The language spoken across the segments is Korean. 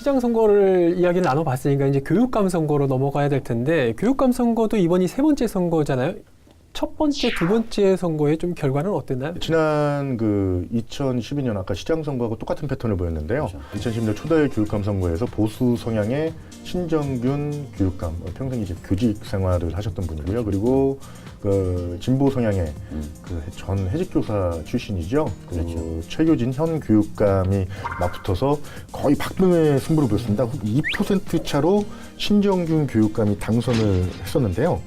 시장 선거를 이야기를 나눠봤으니까 이제 교육감 선거로 넘어가야 될 텐데 교육감 선거도 이번이 세 번째 선거잖아요. 첫 번째, 두 번째 선거의 좀 결과는 어땠나요? 지난 그 2012년 아까 시장 선거하고 똑같은 패턴을 보였는데요. 2010년 초대 교육감 선거에서 보수 성향의 신정균 교육감 어, 평생 이제 교직 생활을 하셨던 분이고요. 그리고 그 진보 성향의 그 전 해직교사 출신이죠. 그 최교진 현 교육감이 맞붙어서 거의 박빙의 승부를 보였습니다. 2% 차로 신정균 교육감이 당선을 했었는데요.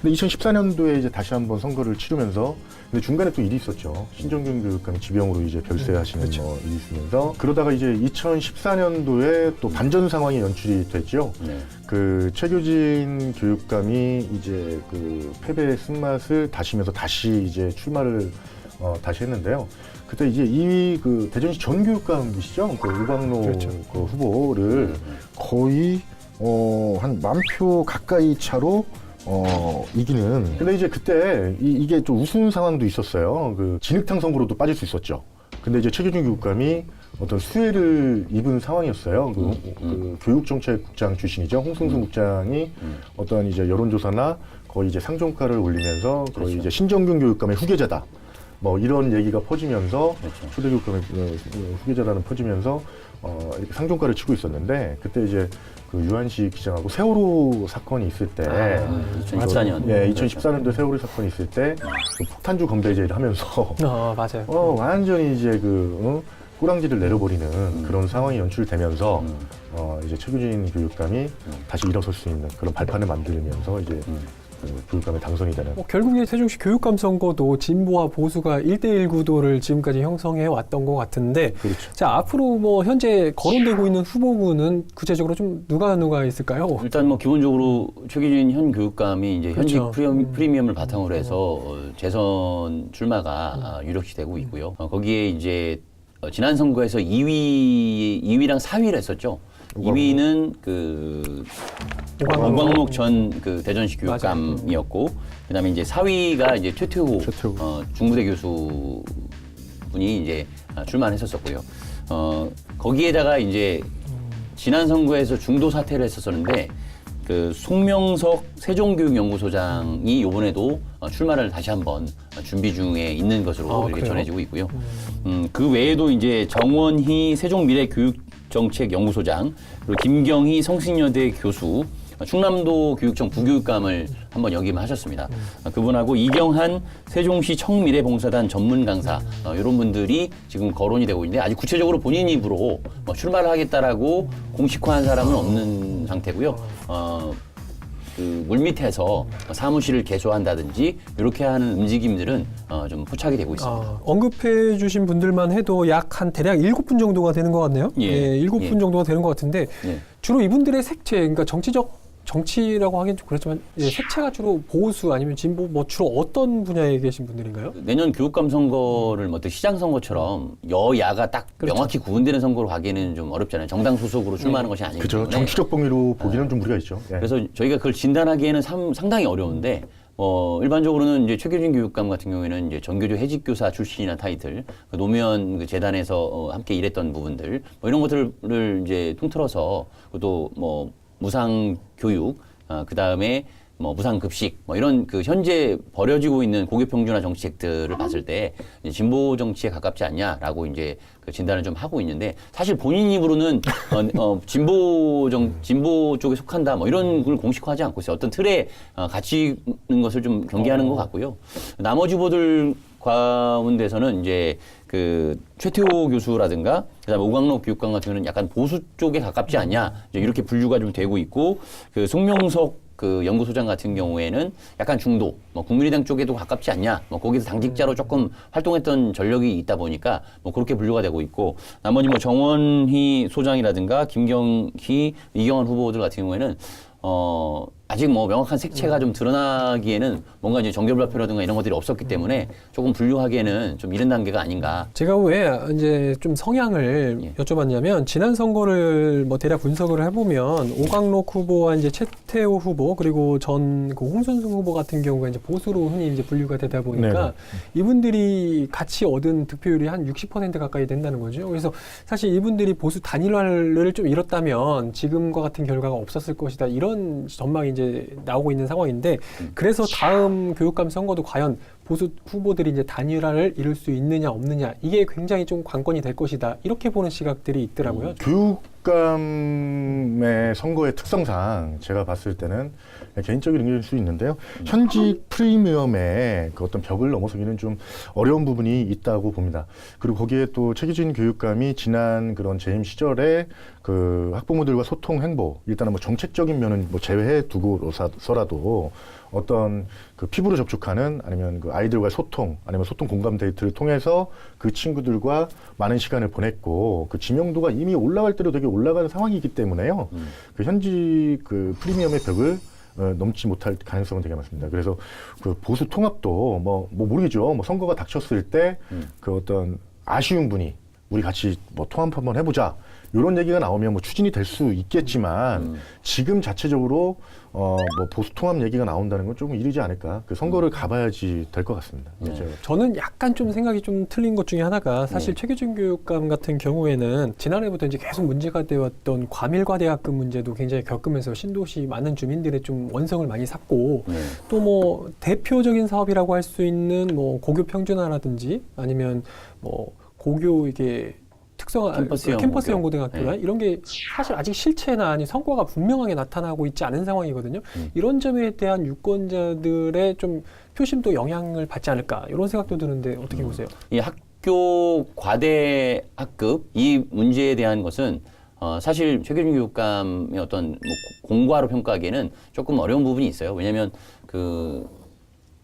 근데 2014년도에 이제 다시 한번 선거를 치르면서 근데 중간에 또 일이 있었죠. 신정균 교육감이 지병으로 이제 별세하시는 뭐 일이 있으면서 그러다가 이제 2014년도에 또 반전 상황이 연출이 됐죠. 네. 그 최교진 교육감이 이제 그 패배의 쓴맛을 다시면서 다시 이제 출마를 어, 다시 했는데요. 그때 이제 이 그 대전시 전 교육감이시죠. 그 우광로 그렇죠. 그 후보를 거의 어, 한 만 표 가까이 차로 어, 이기는. 근데 이제 그때 이, 이게 좀 우스운 상황도 있었어요. 그 진흙탕 선거로도 빠질 수 있었죠. 근데 이제 최규준 교육감이 어떤 수혜를 입은 상황이었어요. 그, 그 교육정책국장 출신이죠. 홍승수 국장이 어떤 이제 여론조사나 거의 이제 상종가를 올리면서 거의 이제 신정균 교육감의 후계자다. 뭐 이런 얘기가 퍼지면서 초대 교육감의 어, 후계자라는 퍼지면서 어, 이렇게 상종가를 치고 있었는데 그때 이제 그 유한식 기장하고 세월호 사건이 있을 때 아, 2014년. 예, 2014년도 세월호 사건이 있을 때그 폭탄주 건배제를 하면서 어, 맞아요. 어, 완전히 이제 그 어? 꾸랑지를 내려버리는 그런 상황이 연출되면서 어, 이제 최규진 교육감이 다시 일어설 수 있는 그런 발판을 만들면서 이제 그 교육감에 당선이 되는 뭐 결국에 세종시 교육감 선거도 진보와 보수가 1대1 구도를 지금까지 형성해 왔던 것 같은데 그렇죠. 자 앞으로 뭐 현재 거론되고 있는 후보군은 구체적으로 좀 누가 누가 있을까요? 일단 뭐 기본적으로 최기준 현 교육감이 이제 현직 그렇죠. 프리미엄, 프리미엄을 바탕으로 해서 어, 재선 출마가 아, 유력시 되고 있고요. 어, 거기에 이제 어, 지난 선거에서 2위 2위랑 4위를 했었죠. 2위는 그 오광록. 오광록 전 그 대전시 교육감이었고 그다음에 이제 4위가 이제 최태호, 최태호. 어, 중부대 교수 분이 이제 아, 출마했었었고요. 어, 거기에다가 이제 지난 선거에서 중도 사퇴를 했었었는데 그 송명석 세종교육연구소장이 이번에도 어, 출마를 다시 한번 어, 준비 중에 있는 것으로 아, 이렇게 그래요? 전해지고 있고요. 음, 그 외에도 이제 정원희 세종미래교육정책연구소장 그리고 김경희 성신여대 교수 어, 충남도 교육청 부교육감을 한번 역임하셨습니다. 어, 그분하고 이경한 세종시 청미래 봉사단 전문 강사 어, 이런 분들이 지금 거론이 되고 있는데 아직 구체적으로 본인 입으로 뭐 출마를 하겠다라고 공식화한 사람은 없는 상태고요. 어, 그 물밑에서 사무실을 개소한다든지 이렇게 하는 움직임들은 어, 좀 포착이 되고 있습니다. 아, 언급해 주신 분들만 해도 약 한 대략 일곱 분 정도가 되는 것 같네요. 예. 일곱 분 예. 정도가 되는 것 같은데 예. 주로 이분들의 색채, 그러니까 정치적 정치라고 하긴 좀 그렇지만 예, 색채가 주로 보수 아니면 진보 뭐 주로 어떤 분야에 계신 분들인가요? 내년 교육감 선거를 뭐 어떤 시장 선거처럼 여야가 딱 그렇죠. 명확히 구분되는 선거로 가기에는 좀 어렵잖아요. 정당 소속으로 출마하는 것이 아니기 그죠 때문에. 정치적 범위로 보기는 좀 무리가 있죠. 예. 그래서 저희가 그걸 진단하기에는 참- 상당히 어려운데 어, 일반적으로는 이제 최규진 교육감 같은 경우에는 이제 전교조 해직 교사 출신이나 타이틀, 그 노무현 그 재단에서 어, 함께 일했던 부분들, 뭐 이런 것들을 이제 통틀어서 또 뭐 무상 교육, 어, 그 다음에 뭐 무상 급식, 뭐 이런 그 현재 벌여지고 있는 고교 평준화 정책들을 봤을 때 진보 정치에 가깝지 않냐라고 이제 그 진단을 좀 하고 있는데 사실 본인 입으로는 어, 어, 진보 정 진보 쪽에 속한다 뭐 이런 걸 공식화하지 않고 있어요. 어떤 틀에 어, 갇히는 것을 좀 경계하는 것 같고요. 나머지 후보들 가운데서는 이제 그 최태호 교수라든가 그다음에 오광록 교육감 같은 경우는 약간 보수 쪽에 가깝지 않냐. 이제 이렇게 분류가 좀 되고 있고 그 송명석 그 연구소장 같은 경우에는 약간 중도, 뭐 국민의당 쪽에도 가깝지 않냐, 뭐 거기서 당직자로 조금 활동했던 전력이 있다 보니까 뭐 그렇게 분류가 되고 있고 나머지 뭐 정원희 소장이라든가 김경희, 이경환 후보들 같은 경우에는 어 아직 뭐 명확한 색채가 좀 드러나기에는 뭔가 이제 정결 발표라든가 이런 것들이 없었기 때문에 조금 분류하기에는 좀 이른 단계가 아닌가. 제가 왜 이제 좀 성향을 예. 여쭤봤냐면 지난 선거를 뭐 대략 분석을 해보면 오강록 후보와 이제 최태호 후보 그리고 전 그 홍순승 후보 같은 경우가 이제 보수로 흔히 이제 분류가 되다 보니까 네네. 이분들이 같이 얻은 득표율이 한 60% 가까이 된다는 거죠. 그래서 사실 이분들이 보수 단일화를 좀 이뤘다면 지금과 같은 결과가 없었을 것이다 이런 전망이 이제 나오고 있는 상황인데 그래서 다음 교육감 선거도 과연 보수 후보들이 이제 단일화를 이룰 수 있느냐 없느냐 이게 굉장히 좀 관건이 될 것이다 이렇게 보는 시각들이 있더라고요. 교육감의 선거의 특성상 제가 봤을 때는 개인적인 의견일 수 있는데요. 현직 프리미엄의 그 어떤 벽을 넘어서기는 좀 어려운 부분이 있다고 봅니다. 그리고 거기에 또 최기진 교육감이 지난 그런 재임 시절에 그 학부모들과 소통 행보, 일단은 뭐 정책적인 면은 뭐 제외해 두고서라도 어떤 그 피부로 접촉하는 아니면 그 아이들과의 소통 아니면 소통 공감 데이트를 통해서 그 친구들과 많은 시간을 보냈고 그 지명도가 이미 올라갈 대로 되게 올라가는 상황이기 때문에요. 그 현지 그 프리미엄의 벽을 어, 넘지 못할 가능성은 되게 많습니다. 그래서 그 보수 통합도 뭐, 뭐 모르겠죠. 뭐 선거가 닥쳤을 때그 어떤 아쉬운 분이 우리 같이 뭐 통합 한번 해보자. 이런 얘기가 나오면 뭐 추진이 될 수 있겠지만 지금 자체적으로 어 뭐 보수 통합 얘기가 나온다는 건 조금 이르지 않을까. 그 선거를 가봐야지 될 것 같습니다. 네. 제가. 저는 약간 좀 생각이 좀 틀린 것 중에 하나가 사실 최규진 교육감 같은 경우에는 지난해부터 이제 계속 문제가 되었던 과밀과 대학급 문제도 굉장히 겪으면서 신도시 많은 주민들의 좀 원성을 많이 샀고 네. 또뭐 대표적인 사업이라고 할 수 있는 뭐 고교 평준화라든지 아니면 뭐 고교 이게 특성화 캠퍼스형 캠퍼스형 고교. 고등학교나 네. 이런 게 사실 아직 실체나 아니 성과가 분명하게 나타나고 있지 않은 상황이거든요. 음. 이런 점에 대한 유권자들의 좀 표심도 영향을 받지 않을까 이런 생각도 드는데 어떻게 음. 보세요? 이 학교 과대 학급 이 문제에 대한 것은 어, 사실 최규진 교육감의 어떤 뭐 공과로 평가하기에는 조금 어려운 부분이 있어요. 왜냐하면 그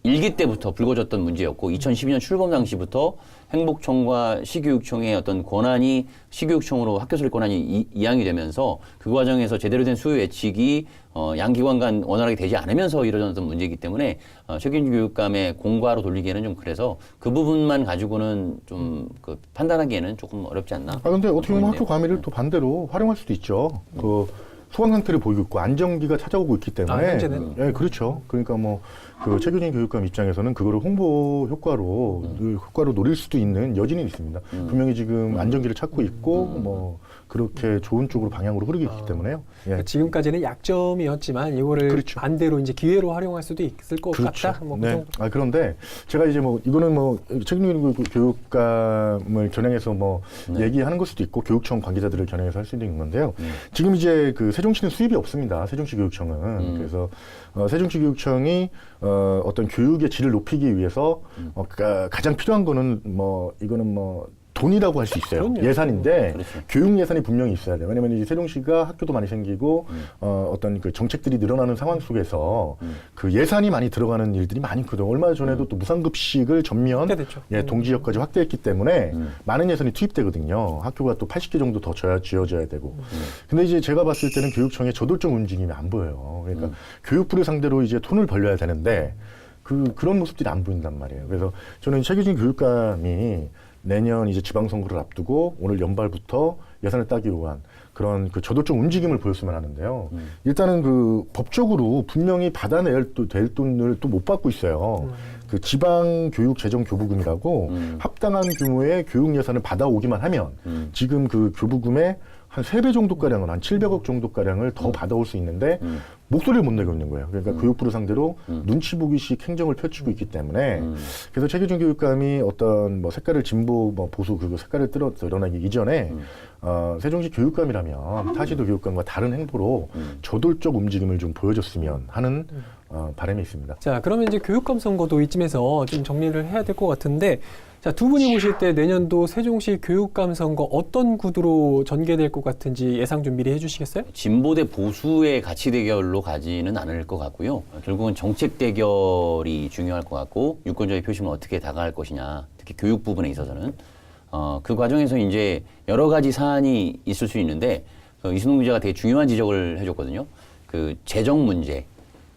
일기 때부터 불거졌던 문제였고 2012년 출범 당시부터 행복청과 시교육청의 어떤 권한이 시교육청으로 학교 설립 권한이 이, 이양이 되면서 그 과정에서 제대로 된 수요 예측이 어, 양기관 간 원활하게 되지 않으면서 이루어졌던 문제이기 때문에 어, 최균 교육감의 공과로 돌리기에는 좀 그래서 그 부분만 가지고는 좀 그 판단하기에는 조금 어렵지 않나. 아 근데 어떻게 보면 학교. 과밀을 또 반대로 활용할 수도 있죠. 그 소강 상태를 보이고 있고 안정기가 찾아오고 있기 때문에 아, 현재는? 예, 그렇죠. 그러니까 뭐그 최규진 교육감 입장에서는 그거를 홍보 효과로 그 효과로 노릴 수도 있는 여지는 있습니다. 분명히 지금 안정기를 찾고 있고 뭐 그렇게 좋은 쪽으로 방향으로 흐르고 있기 때문에요. 예. 그러니까 지금까지는 약점이었지만 이거를 그렇죠. 반대로 이제 기회로 활용할 수도 있을 것 같다. 뭐 그 네. 정도. 아 그런데 제가 이제 뭐 이거는 뭐 책임있는 교육감을 겨냥해서 뭐 네. 얘기하는 걸 수도 있고 교육청 관계자들을 겨냥해서 할수 있는 건데요. 지금 이제 그 세종시는 수입이 없습니다. 세종시 교육청은 음. 그래서 어, 세종시 교육청이 어, 어떤 교육의 질을 높이기 위해서 음. 어, 가, 가장 필요한 거는 뭐 이거는 뭐 돈이라고 할 수 있어요. 그럼요. 예산인데 그렇죠. 교육 예산이 분명히 있어야 돼요. 왜냐하면 이제 세종시가 학교도 많이 생기고 어, 어떤 그 정책들이 늘어나는 상황 속에서 그 예산이 많이 들어가는 일들이 많이 있거든요. 얼마 전에도 또 무상급식을 전면. 예, 음. 동지역까지 확대했기 때문에 음. 많은 예산이 투입되거든요. 학교가 또 80개 정도 더 져야 지어져야 되고. 근데 이제 제가 봤을 때는 교육청의 저돌적 움직임이 안 보여요. 그러니까 교육부를 상대로 이제 돈을 벌려야 되는데 그 그런 모습들이 안 보인단 말이에요. 그래서 저는 최규진 교육감이 내년 이제 지방선거를 앞두고 오늘 연말부터 예산을 따기 위한 그런 그 저돌적 움직임을 보였으면 하는데요. 일단은 그 법적으로 분명히 받아낼 또 될 돈을 또 못 받고 있어요. 그 지방 교육 재정 교부금이라고 음. 합당한 규모의 교육 예산을 받아오기만 하면 음. 지금 그 교부금의 한 세 배 정도 가량은 한 700억 정도 가량을 더 받아올 수 있는데 음. 목소리를 못 내고 있는 거예요. 그러니까 교육부를 상대로 눈치 보기식 행정을 펼치고 있기 때문에 음. 그래서 최기준 교육감이 어떤 뭐 색깔을 진보 뭐 보수 그 색깔을 뜯어 드러나기 이전에 음. 어, 세종시 교육감이라면 타지도 교육감과 다른 행보로 저돌적 움직임을 좀 보여줬으면 하는 어, 바람이 있습니다. 자, 그러면 이제 교육감 선거도 이쯤에서 좀 정리를 해야 될 것 같은데, 자, 두 분이 보실 때 내년도 세종시 교육감 선거 어떤 구도로 전개될 것 같은지 예상 좀 미리 해주시겠어요? 진보 대 보수의 가치 대결로 가지는 않을 것 같고요. 결국은 정책 대결이 중요할 것 같고 유권자의 표심을 어떻게 다가갈 것이냐, 특히 교육 부분에 있어서는 어, 그 과정에서 이제 여러 가지 사안이 있을 수 있는데 그 이순동 기자가 되게 중요한 지적을 해줬거든요. 그 재정 문제.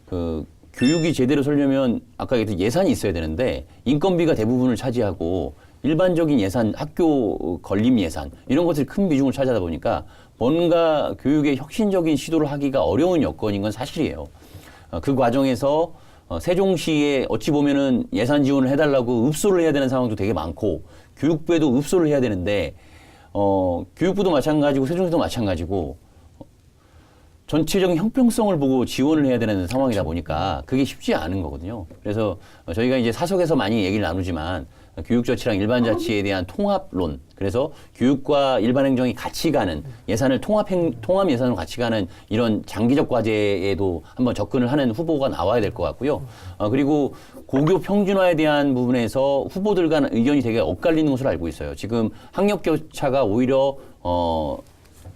그 교육이 제대로 설려면 아까 얘기했던 예산이 있어야 되는데 인건비가 대부분을 차지하고 일반적인 예산, 학교 건립 예산 이런 것들이 큰 비중을 차지하다 보니까 뭔가 교육에 혁신적인 시도를 하기가 어려운 여건인 건 사실이에요. 어, 그 과정에서 어, 세종시에 어찌 보면은 예산 지원을 해달라고 읍소를 해야 되는 상황도 되게 많고 교육부에도 읍소를 해야 되는데 어, 교육부도 마찬가지고 세종시도 마찬가지고 전체적인 형평성을 보고 지원을 해야 되는 상황이다 보니까 그게 쉽지 않은 거거든요. 그래서 어, 저희가 이제 사석에서 많이 얘기를 나누지만 어, 교육자치랑 일반자치에 대한 통합론, 그래서 교육과 일반행정이 같이 가는 예산을 통합행, 통합 예산으로 같이 가는 이런 장기적 과제에도 한번 접근을 하는 후보가 나와야 될 것 같고요. 어, 그리고 고교 평준화에 대한 부분에서 후보들 간 의견이 되게 엇갈리는 것으로 알고 있어요. 지금 학력 격차가 오히려 어,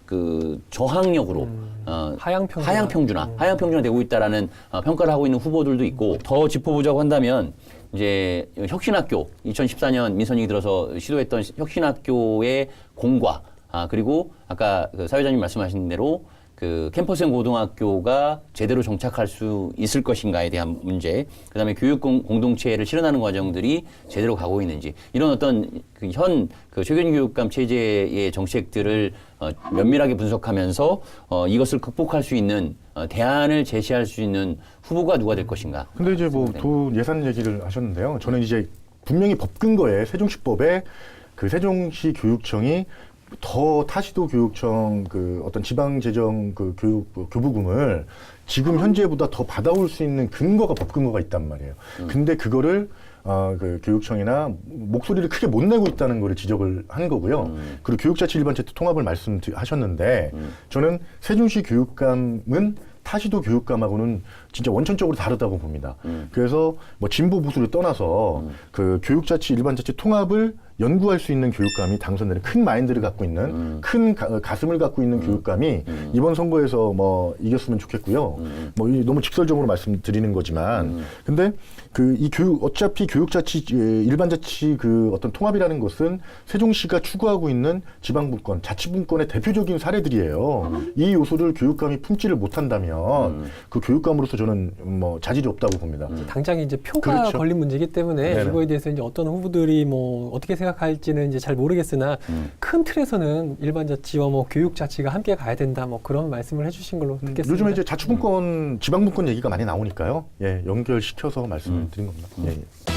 그 저학력으로 어, 하향 평준화. 하향 평준화, 하향 평준화 되고 있다라는 어, 평가를 하고 있는 후보들도 있고 더 짚어보자고 한다면 이제 혁신학교 2014년 민선이 들어서 시도했던 혁신학교의 공과 아 그리고 아까 그 사회자님 말씀하신 대로 그 캠퍼스형 고등학교가 제대로 정착할 수 있을 것인가에 대한 문제, 그 다음에 교육 공, 공동체를 실현하는 과정들이 제대로 가고 있는지 이런 어떤 현그 최근 교육감 체제의 정책들을 어, 면밀하게 분석하면서 어, 이것을 극복할 수 있는 어, 대안을 제시할 수 있는 후보가 누가 될 것인가. 근데 이제 뭐두 예산 얘기를 하셨는데요. 저는 이제 분명히 법근거에 세종시법에 그 세종시 교육청이 더 타시도 교육청 그 어떤 지방 재정 그 교육 그 교부금을 지금 현재보다 더 받아올 수 있는 근거가 법 근거가 있단 말이에요. 근데 그거를 어, 그 교육청이나 목소리를 크게 못 내고 있다는 거를 지적을 한 거고요. 그리고 교육자치 일반자치 통합을 말씀하셨는데 저는 세종시 교육감은 타시도 교육감하고는 진짜 원천적으로 다르다고 봅니다. 그래서 뭐 진보 보수를 떠나서 그 교육자치 일반 자치 통합을 연구할 수 있는 교육감이 당선되는 큰 마인드를 갖고 있는 큰 가, 슴을 갖고 있는 교육감이 이번 선거에서 뭐 이겼으면 좋겠고요. 뭐 이- 너무 직설적으로 말씀드리는 거지만 근데 그 이 교육 어차피 교육자치 에, 일반자치 그 어떤 통합이라는 것은 세종시가 추구하고 있는 지방분권 자치분권의 대표적인 사례들이에요. 이 요소를 교육감이 품지를 못한다면 그 교육감으로서 저는 뭐 자질이 없다고 봅니다. 당장 이제 표가 그렇죠. 걸린 문제이기 때문에 네네. 이거에 대해서 이제 어떤 후보들이 뭐 어떻게 생각 할지는 이제 잘 모르겠으나 음. 큰 틀에서는 일반 자치와 뭐 교육 자치가 함께 가야 된다 뭐 그런 말씀을 해주신 걸로 듣겠습니다. 음, 요즘에 이제 자치분권, 지방분권 얘기가 많이 나오니까요. 예, 연결시켜서 말씀을 드린 겁니다. 예, 예.